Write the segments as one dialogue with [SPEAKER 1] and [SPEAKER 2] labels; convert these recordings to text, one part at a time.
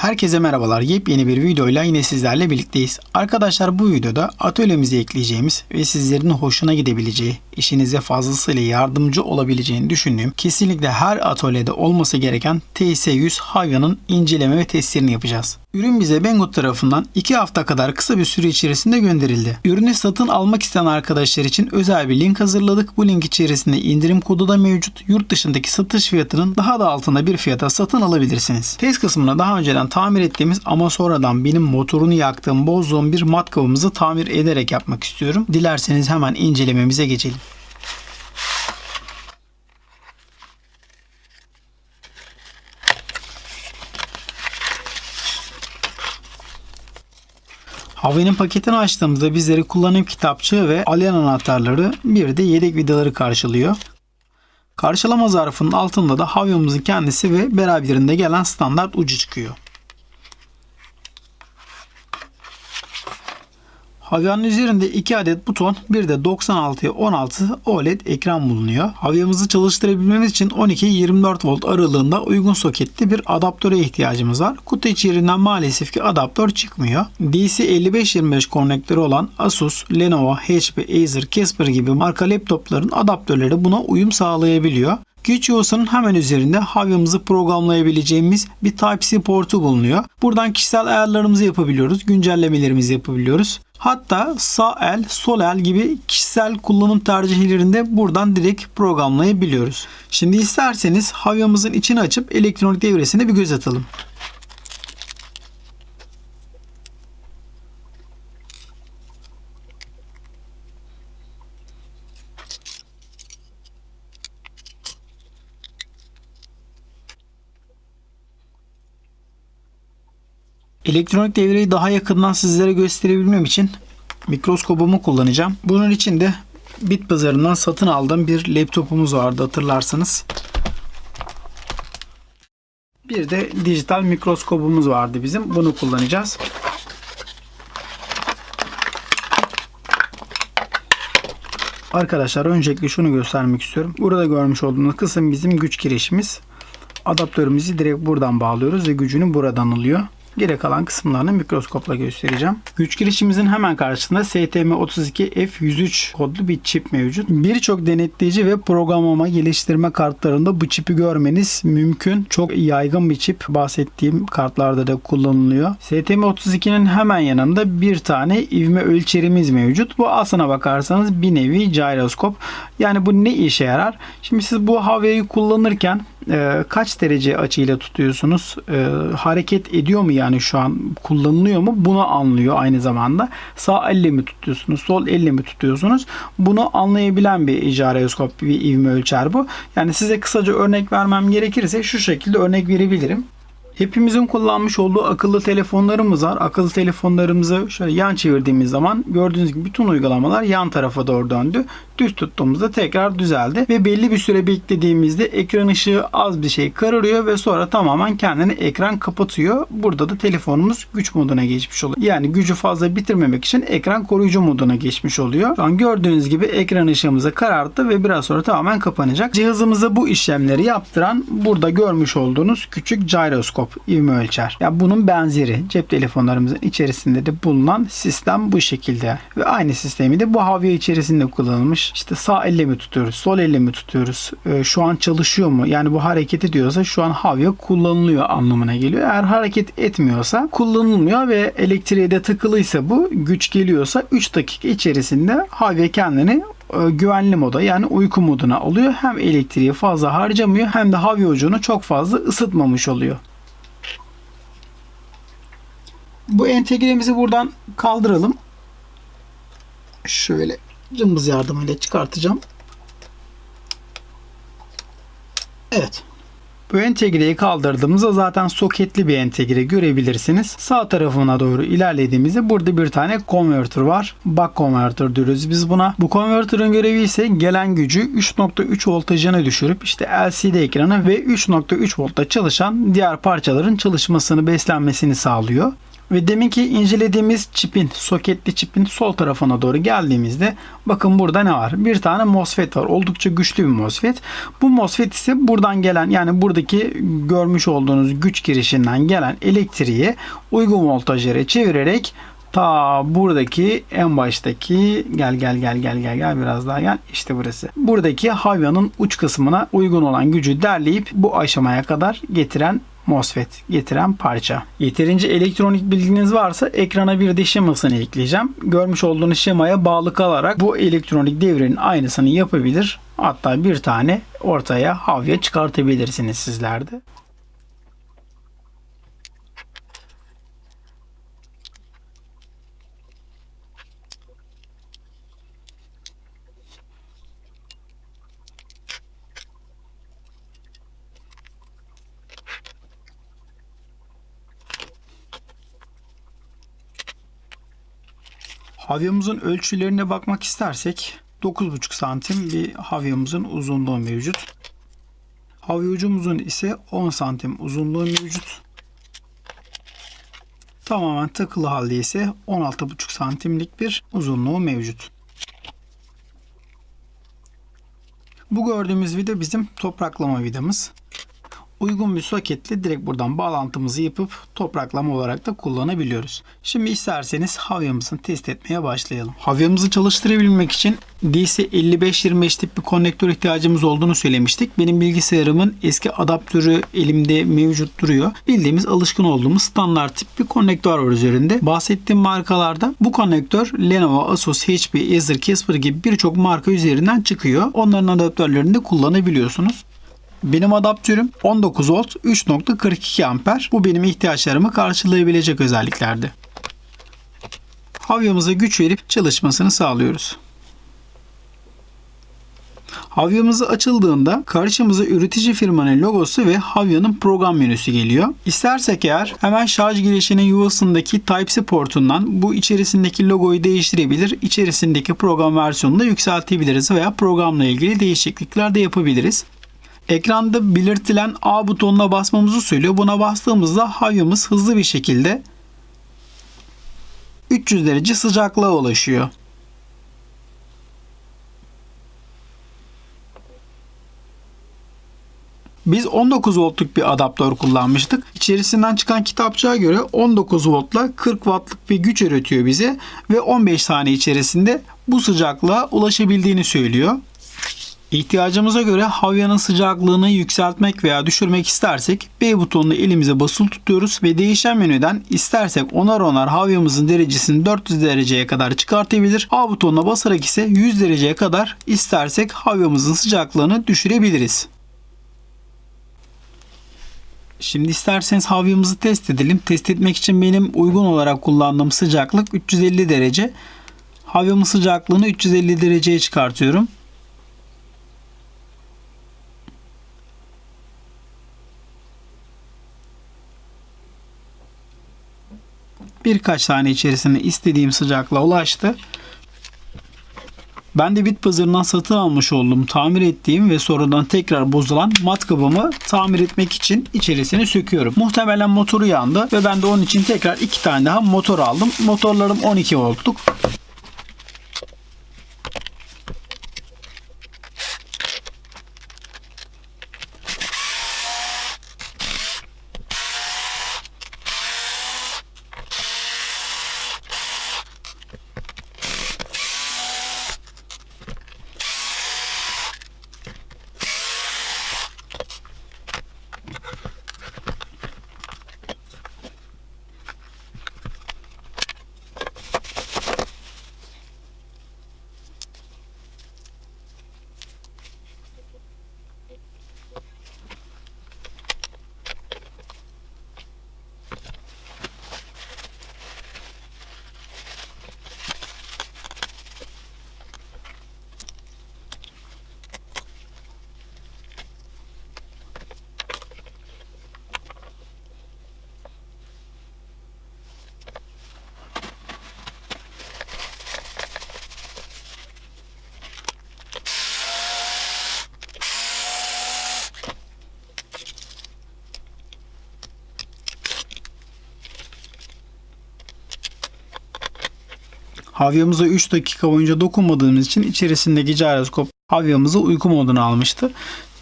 [SPEAKER 1] Herkese merhabalar. Yepyeni bir videoyla yine sizlerle birlikteyiz. Arkadaşlar bu videoda atölyemize ekleyeceğimiz ve sizlerin hoşuna gidebileceği, işinize fazlasıyla yardımcı olabileceğini düşündüğüm, kesinlikle her atölyede olması gereken TS100 Havya'nın inceleme ve testlerini yapacağız. Ürün bize Banggood tarafından 2 hafta kadar kısa bir süre içerisinde gönderildi. Ürünü satın almak isteyen arkadaşlar için özel bir link hazırladık. Bu link içerisinde indirim kodu da mevcut. Yurt dışındaki satış fiyatının daha da altında bir fiyata satın alabilirsiniz. Test kısmına daha önceden tamir ettiğimiz ama sonradan benim motorunu yaktığım, bozduğum bir matkabımızı tamir ederek yapmak istiyorum. Dilerseniz hemen incelememize geçelim. Havayının paketini açtığımızda bizleri kullanım kitapçığı ve alyan anahtarları bir de yedek vidaları karşılıyor. Karşılama zarfının altında da havyamızın kendisi ve beraberinde gelen standart ucu çıkıyor. Havyanın üzerinde 2 adet buton, bir de 96'ya 16 OLED ekran bulunuyor. Havyamızı çalıştırabilmemiz için 12-24 volt aralığında uygun soketli bir adaptöre ihtiyacımız var. Kutu içerisinden maalesef ki adaptör çıkmıyor. DC5525 konnektörü olan Asus, Lenovo, HP, Acer, Casper gibi marka laptopların adaptörleri buna uyum sağlayabiliyor. Güç yuvasının hemen üzerinde havyamızı programlayabileceğimiz bir Type-C portu bulunuyor. Buradan kişisel ayarlarımızı yapabiliyoruz, güncellemelerimizi yapabiliyoruz. Hatta sağ el, sol el gibi kişisel kullanım tercihlerini de buradan direkt programlayabiliyoruz. Şimdi isterseniz havyamızın içini açıp elektronik devresine bir göz atalım. Elektronik devreyi daha yakından sizlere gösterebilmem için mikroskobumu kullanacağım. Bunun için de bit pazarından satın aldığım bir laptopumuz vardı hatırlarsanız. Bir de dijital mikroskobumuz vardı bizim. Bunu kullanacağız. Arkadaşlar öncelikle şunu göstermek istiyorum. Burada görmüş olduğunuz kısım bizim güç girişimiz. Adaptörümüzü direkt buradan bağlıyoruz ve gücünü buradan alıyor. Geri kalan kısımlarını mikroskopla göstereceğim. Güç girişimizin hemen karşısında STM32F103 kodlu bir çip mevcut. Birçok denetleyici ve programlama geliştirme kartlarında bu çipi görmeniz mümkün. Çok yaygın bir çip. Bahsettiğim kartlarda da kullanılıyor. STM32'nin hemen yanında bir tane ivme ölçerimiz mevcut. Bu aslına bakarsanız bir nevi gyroskop. Yani bu ne işe yarar? Şimdi siz bu havyayı kullanırken e, kaç derece açıyla tutuyorsunuz? E, hareket ediyor mu yani şu an kullanılıyor mu? Bunu anlıyor aynı zamanda. Sağ elle mi tutuyorsunuz? Sol elle mi tutuyorsunuz? Bunu anlayabilen bir gyroskop, bir ivme ölçer bu. Yani size kısaca örnek vermem gerekirse şu şekilde örnek verebilirim. Hepimizin kullanmış olduğu akıllı telefonlarımız var. Akıllı telefonlarımızı şöyle yan çevirdiğimiz zaman gördüğünüz gibi bütün uygulamalar yan tarafa doğru döndü. Düz tuttuğumuzda tekrar düzeldi ve belli bir süre beklediğimizde ekran ışığı az bir şey kararıyor ve sonra tamamen kendini ekran kapatıyor. Burada da telefonumuz güç moduna geçmiş oluyor. Yani gücü fazla bitirmemek için ekran koruyucu moduna geçmiş oluyor. Şu an gördüğünüz gibi ekran ışığımızı kararttı ve biraz sonra tamamen kapanacak. Cihazımıza bu işlemleri yaptıran burada görmüş olduğunuz küçük gyroskop ivme ölçer. Ya yani bunun benzeri cep telefonlarımızın içerisinde de bulunan sistem bu şekilde. Ve aynı sistemi de bu havya içerisinde kullanılmış. İşte sağ elle mi tutuyoruz, sol elle mi tutuyoruz? Ee, şu an çalışıyor mu? Yani bu hareket ediyorsa şu an havya kullanılıyor anlamına geliyor. Eğer hareket etmiyorsa kullanılmıyor ve elektriğe de takılıysa bu güç geliyorsa 3 dakika içerisinde havya kendini e, güvenli moda yani uyku moduna alıyor. Hem elektriği fazla harcamıyor hem de havya ucunu çok fazla ısıtmamış oluyor. Bu entegremizi buradan kaldıralım. Şöyle cımbız yardımıyla çıkartacağım. Evet. Bu entegreyi kaldırdığımızda zaten soketli bir entegre görebilirsiniz. Sağ tarafına doğru ilerlediğimizde burada bir tane konvertör var. Buck konvertör diyoruz biz buna. Bu konvertörün görevi ise gelen gücü 3.3 voltajına düşürüp işte LCD ekranı ve 3.3 voltta çalışan diğer parçaların çalışmasını beslenmesini sağlıyor. Ve deminki incelediğimiz çipin, soketli çipin sol tarafına doğru geldiğimizde bakın burada ne var? Bir tane MOSFET var. Oldukça güçlü bir MOSFET. Bu MOSFET ise buradan gelen yani buradaki görmüş olduğunuz güç girişinden gelen elektriği uygun voltajlara çevirerek ta buradaki en baştaki gel gel gel gel gel gel biraz daha gel işte burası. Buradaki havyanın uç kısmına uygun olan gücü derleyip bu aşamaya kadar getiren MOSFET getiren parça. Yeterince elektronik bilginiz varsa ekrana bir de şemasını ekleyeceğim. Görmüş olduğunuz şemaya bağlı kalarak bu elektronik devrenin aynısını yapabilir. Hatta bir tane ortaya havya çıkartabilirsiniz sizler Havyamızın ölçülerine bakmak istersek 9,5 santim bir havyamızın uzunluğu mevcut. Havya ucumuzun ise 10 santim uzunluğu mevcut. Tamamen takılı halde ise 16,5 santimlik bir uzunluğu mevcut. Bu gördüğümüz vida bizim topraklama vidamız uygun bir soketle direkt buradan bağlantımızı yapıp topraklama olarak da kullanabiliyoruz. Şimdi isterseniz havyamızı test etmeye başlayalım. Havyamızı çalıştırabilmek için DC 5525 tip bir konnektör ihtiyacımız olduğunu söylemiştik. Benim bilgisayarımın eski adaptörü elimde mevcut duruyor. Bildiğimiz alışkın olduğumuz standart tip bir konnektör var üzerinde. Bahsettiğim markalarda bu konnektör Lenovo, Asus, HP, Acer, Casper gibi birçok marka üzerinden çıkıyor. Onların adaptörlerini de kullanabiliyorsunuz. Benim adaptörüm 19 volt 3.42 amper. Bu benim ihtiyaçlarımı karşılayabilecek özelliklerde. Havyamıza güç verip çalışmasını sağlıyoruz. Havyamızı açıldığında karşımıza üretici firmanın logosu ve Havya'nın program menüsü geliyor. İstersek eğer hemen şarj girişinin yuvasındaki Type-C portundan bu içerisindeki logoyu değiştirebilir. İçerisindeki program versiyonunu da yükseltebiliriz veya programla ilgili değişiklikler de yapabiliriz. Ekranda belirtilen A butonuna basmamızı söylüyor. Buna bastığımızda havyamız hızlı bir şekilde 300 derece sıcaklığa ulaşıyor. Biz 19 voltluk bir adaptör kullanmıştık. İçerisinden çıkan kitapçığa göre 19 voltla 40 wattlık bir güç üretiyor bize ve 15 saniye içerisinde bu sıcaklığa ulaşabildiğini söylüyor. İhtiyacımıza göre havyanın sıcaklığını yükseltmek veya düşürmek istersek B butonunu elimize basılı tutuyoruz ve değişen menüden istersek onar onar havyamızın derecesini 400 dereceye kadar çıkartabilir. A butonuna basarak ise 100 dereceye kadar istersek havyamızın sıcaklığını düşürebiliriz. Şimdi isterseniz havyamızı test edelim. Test etmek için benim uygun olarak kullandığım sıcaklık 350 derece. Havyamın sıcaklığını 350 dereceye çıkartıyorum. Birkaç saniye içerisinde istediğim sıcaklığa ulaştı. Ben de bit pazarından satın almış olduğum, tamir ettiğim ve sonradan tekrar bozulan matkabımı tamir etmek için içerisine söküyorum. Muhtemelen motoru yandı ve ben de onun için tekrar iki tane daha motor aldım. Motorlarım 12 voltluk. Havyamıza 3 dakika boyunca dokunmadığımız için içerisindeki gyroskop havyamızı uyku moduna almıştı.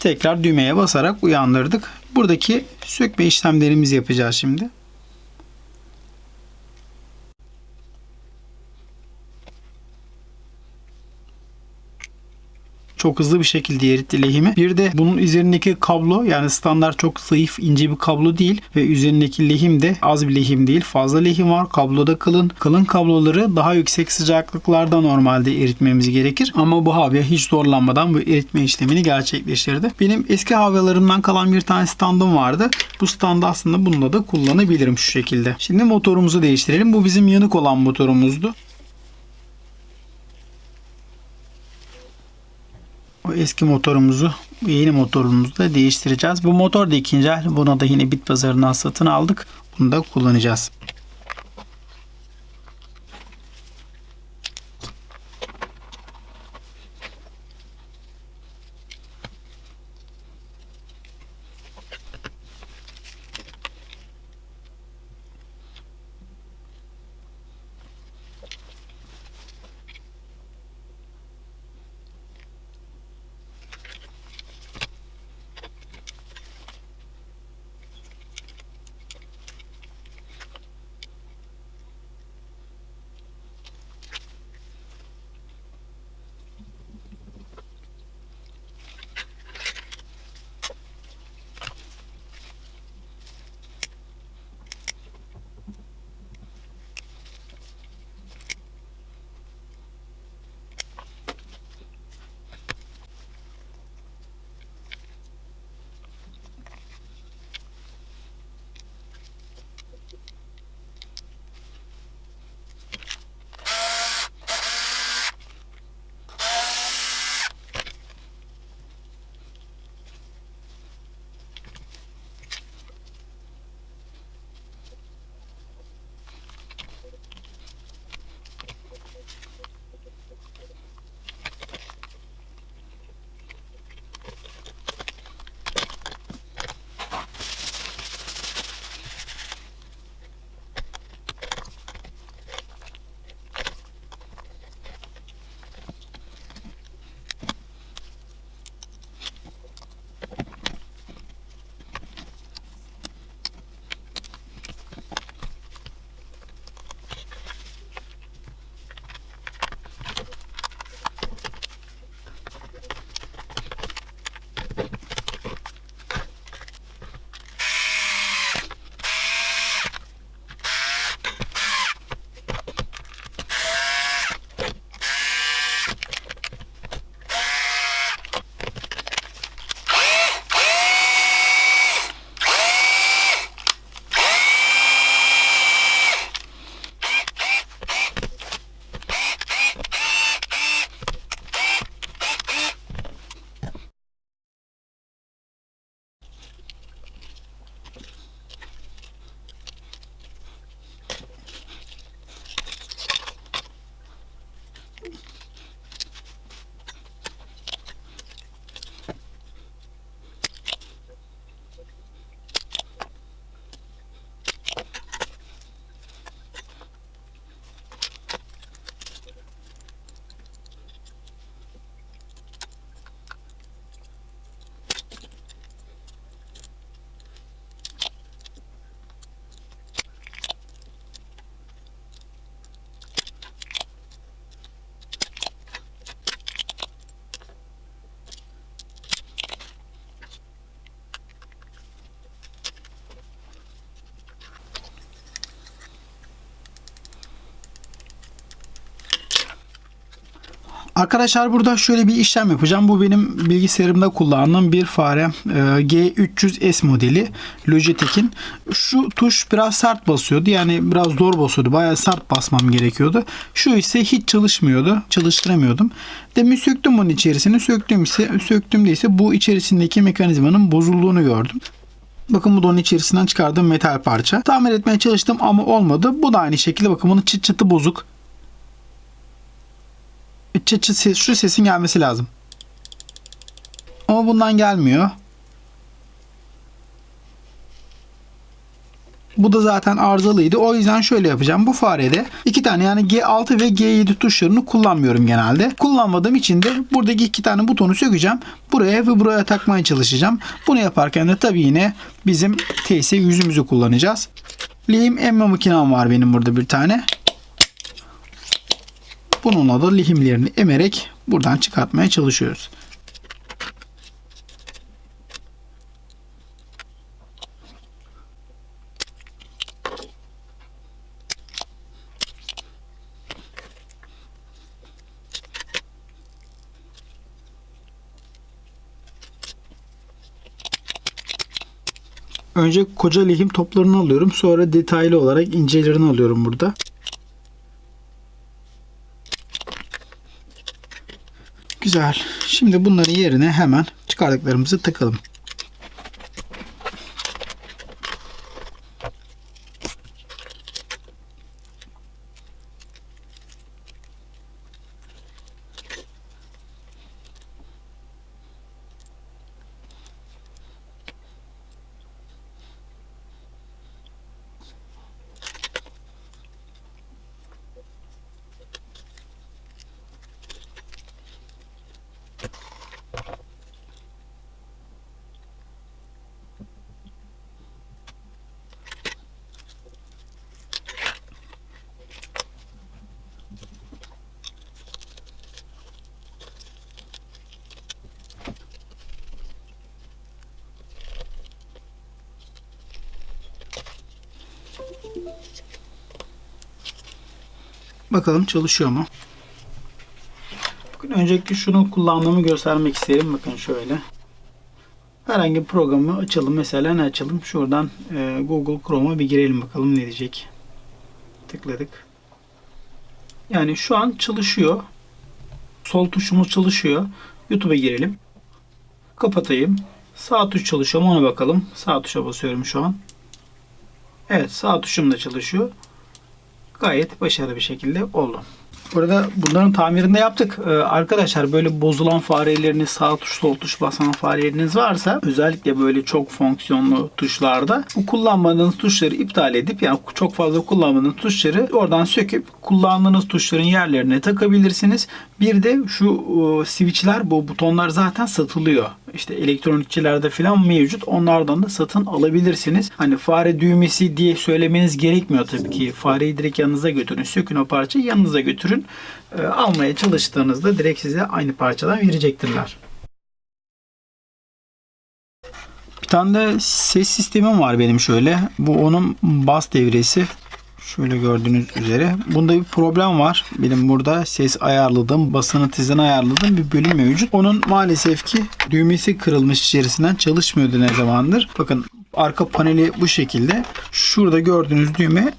[SPEAKER 1] Tekrar düğmeye basarak uyandırdık. Buradaki sökme işlemlerimizi yapacağız şimdi. Çok hızlı bir şekilde eritti lehimi. Bir de bunun üzerindeki kablo yani standart çok zayıf ince bir kablo değil ve üzerindeki lehim de az bir lehim değil. Fazla lehim var. Kabloda kalın. Kalın kabloları daha yüksek sıcaklıklarda normalde eritmemiz gerekir. Ama bu havya hiç zorlanmadan bu eritme işlemini gerçekleştirdi. Benim eski havyalarımdan kalan bir tane standım vardı. Bu standı aslında bununla da kullanabilirim şu şekilde. Şimdi motorumuzu değiştirelim. Bu bizim yanık olan motorumuzdu. O eski motorumuzu yeni motorumuzu da değiştireceğiz. Bu motor da ikinci el. Buna da yine bit pazarından satın aldık. Bunu da kullanacağız. Arkadaşlar burada şöyle bir işlem yapacağım. Bu benim bilgisayarımda kullandığım bir fare e, G300S modeli Logitech'in. Şu tuş biraz sert basıyordu. Yani biraz zor basıyordu. Bayağı sert basmam gerekiyordu. Şu ise hiç çalışmıyordu. Çalıştıramıyordum. Demin söktüm bunun içerisini. Söktüğüm ise, söktüğümde ise bu içerisindeki mekanizmanın bozulduğunu gördüm. Bakın bu da onun içerisinden çıkardığım metal parça. Tamir etmeye çalıştım ama olmadı. Bu da aynı şekilde bakın bunun çıt çıtı bozuk çıt çıt ses, şu sesin gelmesi lazım. Ama bundan gelmiyor. Bu da zaten arızalıydı. O yüzden şöyle yapacağım. Bu farede iki tane yani G6 ve G7 tuşlarını kullanmıyorum genelde. Kullanmadığım için de buradaki iki tane butonu sökeceğim. Buraya ve buraya takmaya çalışacağım. Bunu yaparken de tabii yine bizim TS yüzümüzü kullanacağız. Lehim emme makinem var benim burada bir tane. Bununla da lehimlerini emerek buradan çıkartmaya çalışıyoruz. Önce koca lehim toplarını alıyorum. Sonra detaylı olarak incelerini alıyorum burada. Güzel. Şimdi bunları yerine hemen çıkardıklarımızı takalım. Bakalım çalışıyor mu? Bakın öncelikle şunu kullandığımı göstermek isterim. Bakın şöyle. Herhangi bir programı açalım. Mesela ne açalım? Şuradan e, Google Chrome'a bir girelim bakalım ne diyecek. Tıkladık. Yani şu an çalışıyor. Sol tuşumuz çalışıyor. YouTube'a girelim. Kapatayım. Sağ tuş çalışıyor mu ona bakalım. Sağ tuşa basıyorum şu an. Evet sağ tuşum da çalışıyor gayet başarılı bir şekilde oldu. Burada bunların tamirini de yaptık. Ee, arkadaşlar böyle bozulan fareleriniz sağ tuş sol tuş basan fareleriniz varsa özellikle böyle çok fonksiyonlu tuşlarda bu kullanmadığınız tuşları iptal edip yani çok fazla kullanmadığınız tuşları oradan söküp kullandığınız tuşların yerlerine takabilirsiniz. Bir de şu e, switchler bu butonlar zaten satılıyor. İşte elektronikçilerde falan mevcut. Onlardan da satın alabilirsiniz. Hani fare düğmesi diye söylemeniz gerekmiyor tabii ki. Fareyi direkt yanınıza götürün. Sökün o parçayı yanınıza götürün. E, almaya çalıştığınızda direkt size aynı parçadan verecektirler. Bir tane de ses sistemim var benim şöyle. Bu onun bas devresi. Şöyle gördüğünüz üzere. Bunda bir problem var. Benim burada ses ayarladığım, basını tizini ayarladığım bir bölüm mevcut. Onun maalesef ki düğmesi kırılmış içerisinden çalışmıyordu ne zamandır. Bakın arka paneli bu şekilde. Şurada gördüğünüz düğme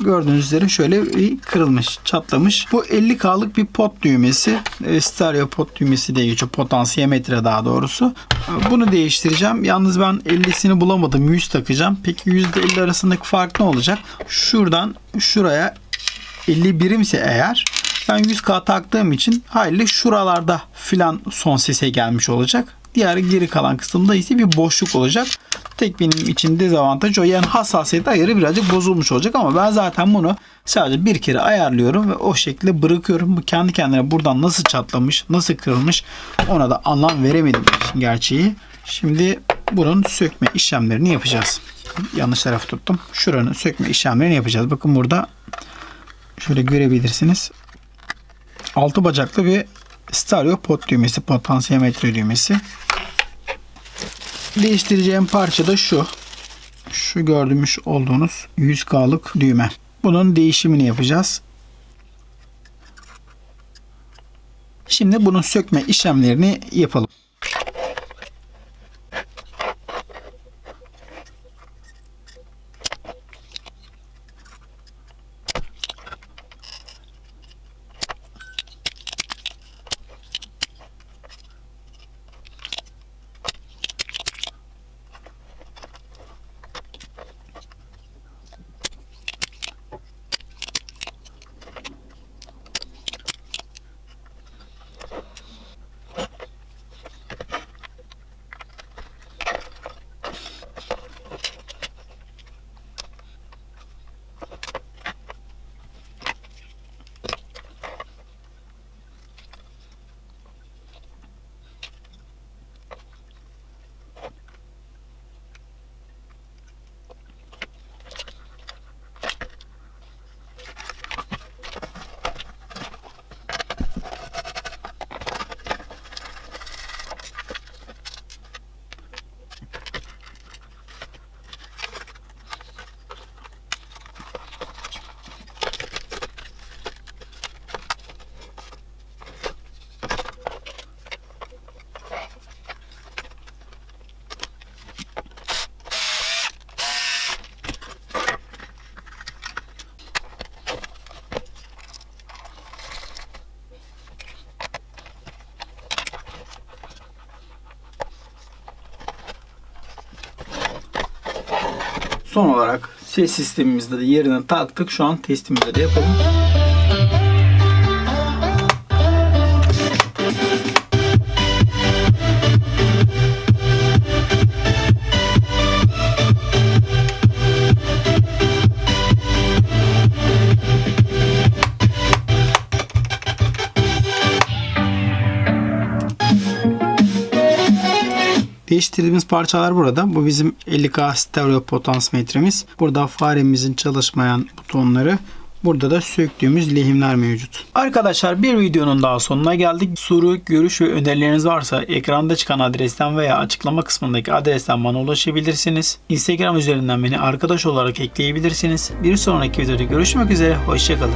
[SPEAKER 1] gördüğünüz üzere şöyle bir kırılmış, çatlamış. Bu 50K'lık bir pot düğmesi. E, stereo pot düğmesi diye geçiyor. Potansiyometre daha doğrusu. E, bunu değiştireceğim. Yalnız ben 50'sini bulamadım. 100 takacağım. Peki %50 arasındaki fark ne olacak? Şuradan şuraya 50 birimse eğer ben 100K taktığım için hayli şuralarda filan son sese gelmiş olacak. Diğer geri kalan kısımda ise bir boşluk olacak. Tek benim için dezavantaj o. Yani hassasiyet ayarı birazcık bozulmuş olacak ama ben zaten bunu sadece bir kere ayarlıyorum ve o şekilde bırakıyorum. Bu kendi kendine buradan nasıl çatlamış, nasıl kırılmış ona da anlam veremedim gerçeği. Şimdi bunun sökme işlemlerini yapacağız. Yanlış tarafı tuttum. Şuranın sökme işlemlerini yapacağız. Bakın burada şöyle görebilirsiniz. Altı bacaklı bir stereo pot düğmesi, potansiyometre düğmesi. Değiştireceğim parça da şu. Şu gördüğümüz olduğunuz 100K'lık düğme. Bunun değişimini yapacağız. Şimdi bunun sökme işlemlerini yapalım. Son olarak ses sistemimizde de yerine taktık. Şu an testimizi de yapalım. Değiştirdiğimiz parçalar burada. Bu bizim 50K stereo potansmetremiz. Burada faremizin çalışmayan butonları. Burada da söktüğümüz lehimler mevcut. Arkadaşlar bir videonun daha sonuna geldik. Soru, görüş ve önerileriniz varsa ekranda çıkan adresten veya açıklama kısmındaki adresten bana ulaşabilirsiniz. Instagram üzerinden beni arkadaş olarak ekleyebilirsiniz. Bir sonraki videoda görüşmek üzere. Hoşçakalın.